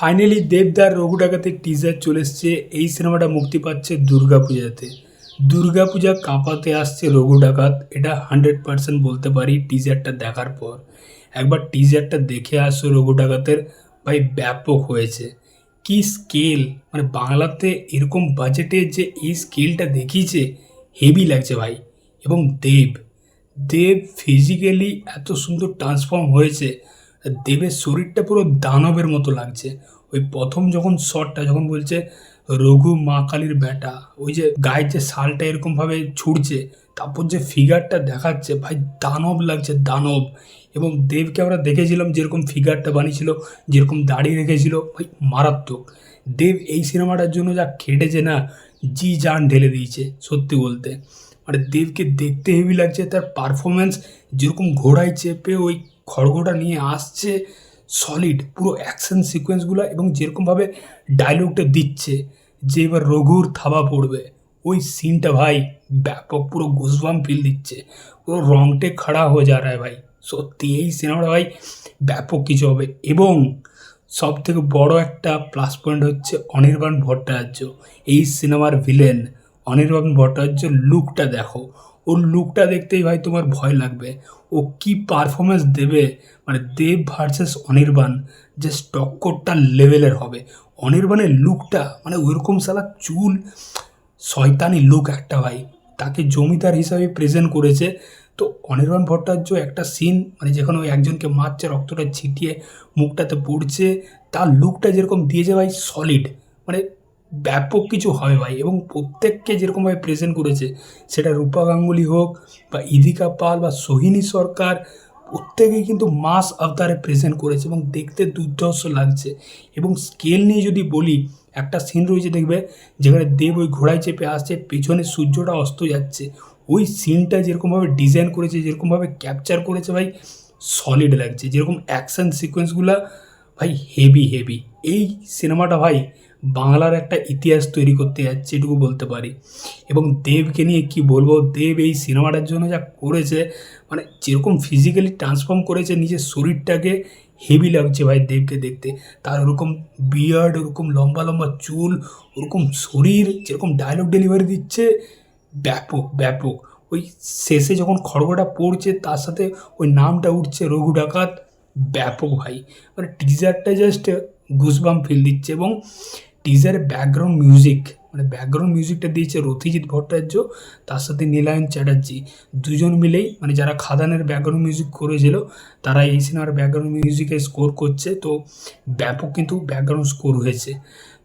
Finally দেবদার রঘু ডাকাতের teaser চলে এসছে। এই সিনেমাটা মুক্তি পাচ্ছে দুর্গাপূজাতে। দুর্গাপূজা কাঁপাতে আসছে রঘু ডাকাত এটা হান্ড্রেড পার্সেন্ট বলতে পারি টিজারটা দেখার পর। একবার টিজারটা দেখে আসো রঘু ডাকাতের ভাই, ব্যাপক হয়েছে। কি স্কেল মানে বাংলাতে এরকম বাজেটে যে এই স্কেলটা দেখিয়েছে হেভি লাগছে ভাই। এবং দেব। দেব ফিজিক্যালি এত সুন্দর ট্রান্সফর্ম হয়েছে। দেবের শরীরটা পুরো দানবের মতো লাগছে। ওই প্রথম যখন শটটা, যখন বলছে, রঘু মা কালীর বেটা ওই যে গায়ের যে শালটা এরকমভাবে ছুটছে, তারপর যে ফিগারটা দেখাচ্ছে, ভাই দানব লাগছে, দানব। এবং দেবকে আমরা দেখেছিলাম যেরকম ফিগারটা বানিয়েছিল, যেরকম দাড়ি রেখেছিল, ভাই মারাত্মক। দেব এই সিনেমাটার জন্য যা খেটেছে না, জি জান ঢেলে দিয়েছে, সত্যি বলতে। মানে দেবকে দেখতে হেভি লাগছে, তার পারফরমেন্স যেরকম ঘোড়ায় চেপে ওই খড়গোটা নিয়ে আসছে সলিড পুরো অ্যাকশন সিকোয়েন্সগুলো এবং যেরকমভাবে ডায়লগটা দিচ্ছে যে এবার রঘুর থাবা পড়বে। ওই সিনটা ভাই ব্যাপক পুরো ঘুষবাম ফিল দিচ্ছে। পুরো রংটে খাড়া হয়ে যা রায় ভাই। সত্যি এই সিনেমাটা ভাই ব্যাপক কিছু হবে এবং সব থেকে বড় একটা প্লাস পয়েন্ট হচ্ছে অনির্বাণ ভট্টাচার্য। এই সিনেমার ভিলেন অনির্বাণ ভট্টাচার্য লুকটা দেখো। ওর লুকটা দেখতেই ভাই তোমার ভয় লাগবে। ও কি পারফরমেন্স দেবে? মানে দেব ভার্সেস অনির্বাণ, যে টক্করটা লেভেলের হবে। অনির্বাণের লুকটা মানে ওইরকম সালা চুল, শয়তানি লুক একটা ভাই। তাকে জমিদার হিসাবে প্রেজেন্ট করেছে। তো অনির্বাণ ভট্টাচার্য একটা সিন মানে যেখানে ওই একজনকে মারছে, রক্তটা ছিটিয়ে মুখটাতে পড়ছে, তার লুকটা যেরকম দিয়েছে ভাই সলিড মানে ব্যাপক কিছু হয় ভাই এবং প্রত্যেককে যেরকমভাবে প্রেজেন্ট করেছে, সেটা রূপা গাঙ্গুলি হোক বা ইদিকা পাল বা সোহিনী সরকার, প্রত্যেকেই কিন্তু মাস আবতারে প্রেজেন্ট করেছে এবং দেখতে দুর্ধর্ষ লাগছে। এবং স্কেল নিয়ে যদি বলি, একটা সিন রয়েছে দেখবে, যেখানে দেব ওই ঘোড়ায় চেপে আসছে, পেছনে সূর্যটা অস্ত যাচ্ছে। ওই সিনটা যেরকমভাবে ডিজাইন করেছে যেরকমভাবে ক্যাপচার করেছে ভাই সলিড লাগছে। যেরকম অ্যাকশন সিকোয়েন্সগুলো ভাই হেভি হেভি এই সিনেমাটা ভাই বাংলার একটা ইতিহাস তৈরি করতে যাচ্ছে এটুকু বলতে পারি। এবং দেবকে নিয়ে কি বলব, দেব এই সিনেমাটার জন্য যা করেছে মানে যেরকম ফিজিক্যালি ট্রান্সফর্ম করেছে, নিজের শরীরটাকে হেভি লাগছে ভাই দেবকে দেখতে। তার ওরকম বিয়ার্ড ওরকম লম্বা লম্বা চুল, ওরকম শরীর, যেরকম ডায়লগ ডেলিভারি দিচ্ছে, ব্যাপক ব্যাপক। ওই শেষে যখন খড়গটা পড়ছে, তার সাথে ওই নামটা উঠছে, রঘু ডাকাত। ব্যাপক ভাই মানে টিজারটা জাস্ট গুসবাম ফিল দিচ্ছে এবং টিজারের ব্যাকগ্রাউন্ড মিউজিক মানে ব্যাকগ্রাউন্ড মিউজিকটা দিয়েছে রথিজিৎ ভট্টাচার্য, তার সাথে নীলায়ন চ্যাটার্জি। দুজন মিলেই মানে যারা খাদানের ব্যাকগ্রাউন্ড মিউজিক করেছিল, তারা এই সিনেমার ব্যাকগ্রাউন্ড মিউজিকে স্কোর করছে। তো ব্যাপক কিন্তু ব্যাকগ্রাউন্ড স্কোর হয়েছে।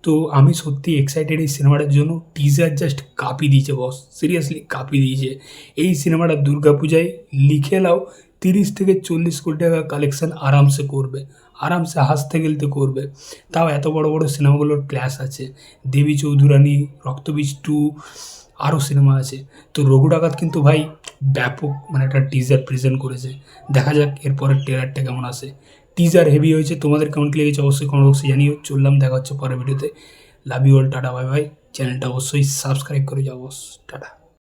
তো আমি সত্যি এক্সাইটেড এই সিনেমাটার জন্য। টিজার জাস্ট কাঁপিয়ে দিয়েছে বস সিরিয়াসলি কাঁপিয়ে দিয়েছে। এই সিনেমাটা দুর্গাপূজায় লিখে নাও তিরিশ থেকে চল্লিশ কোটি টাকা কালেকশন আরামসে করবে, আরামসে হাসতে খেলতে করবে। তাও এত বড় বড় সিনেমাগুলোর ক্লাস আছে। দেবী চৌধুরানী, রক্তবীজ টু আরও সিনেমা আছে। তো রঘু ডাকাত কিন্তু ভাই ব্যাপক মানে একটা টিজার প্রেজেন্ট করেছে। দেখা যাক এরপরের ট্রেলারটা কেমন আসে। টিজার হেভি হয়েছে, তোমাদের কেমন কি লেগেছে অবশ্যই কমেন্ট বক্সে জানিও। চললাম, দেখা হচ্ছে পরের ভিডিওতে love you all tata bye bye চ্যানেলটা অবশ্যই সাবস্ক্রাইব করে যাও টাটা।